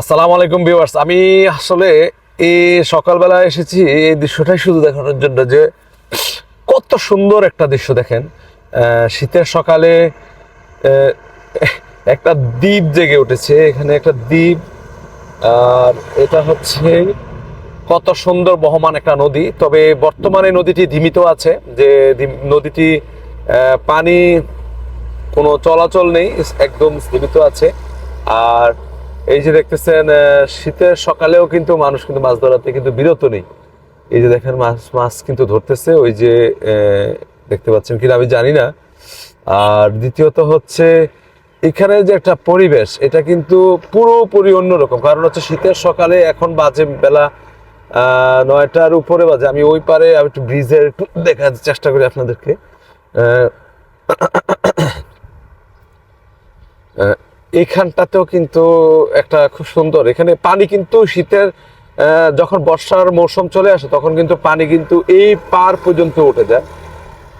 আসসালামু আলাইকুম ভিউয়ার্স। আমি আসলে এই সকালবেলা এসেছি, এই দৃশ্যটাই শুধু দেখানোর জন্য যে কত সুন্দর একটা দৃশ্য দেখেন। শীতের সকালে একটা দ্বীপ জেগে উঠেছে, এখানে একটা দ্বীপ, আর এটা হচ্ছে কত সুন্দর বহমান একটা নদী। তবে বর্তমানে নদীটি ধীমিত আছে, যে নদীটি পানি কোনো চলাচল নেই, একদম স্থিমিত আছে। আর এই যে দেখতেছেন শীতের সকালেও কিন্তু মানুষ কিন্তু মাছ ধরাতে কিন্তু বিরত নেই। এই যে দেখেন, মাছ মাছ কিন্তু ধরতেছে। ওই যে দেখতে পাচ্ছেন কিনা আমি জানি না। আর দ্বিতীয়ত হচ্ছে, এখানে যে একটা পরিবেশ, এটা কিন্তু পুরোপুরি অন্যরকম। কারণ হচ্ছে শীতের সকালে এখন বাজে বেলা নয়টার উপরে বাজে। আমি ওই পারে আমি একটু ব্রিজের একটু দেখার চেষ্টা করি আপনাদেরকে। আহ, কিন্তু একটা খুব সুন্দর। এখানে পানি কিন্তু শীতের যখন বর্ষার মৌসুম চলে আসে তখন কিন্তু পানি কিন্তু এই পার পর্যন্ত উঠে যায়।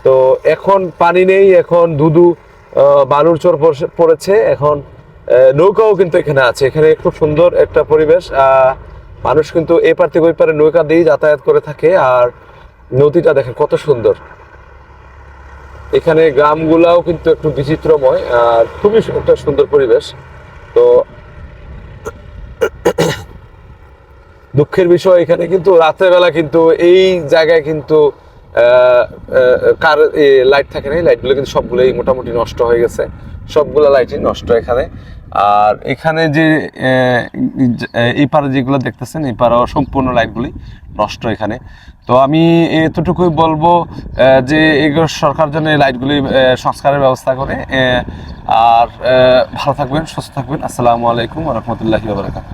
তো এখন পানি নেই এখন আহ, বালুর চোর পড়ছে- এখন নৌকাও কিন্তু এখানে আছে। এখানে খুব সুন্দর একটা পরিবেশ। মানুষ কিন্তু এই পার থেকে ওই পারে নৌকা দিয়েই যাতায়াত করে থাকে। আর নদীটা দেখেন কত সুন্দর। এখানে গ্রামগুলাও কিন্তু একটু বিচিত্রময়, আর খুবই একটা সুন্দর পরিবেশ। তো দুঃখের বিষয় এখানে কিন্তু রাতের বেলা কিন্তু এই জায়গায় কিন্তু কার লাইট থাকে না লাইটগুলো কিন্তু সবগুলোই মোটামুটি নষ্ট হয়ে গেছে। সবগুলো লাইটই নষ্ট এখানে। আর এখানে যে এই পারে যেগুলো দেখতেছেন, এই পারেও সম্পূর্ণ লাইটগুলি নষ্ট এখানে। তো আমি এতটুকুই বলব যে এগুলো সরকার জন্য এই লাইটগুলি সংস্কারের ব্যবস্থা করে আর ভালো থাকবেন, সুস্থ থাকবেন। আসসালামু আলাইকুম রহমতুল্লাহি বাবরাকাত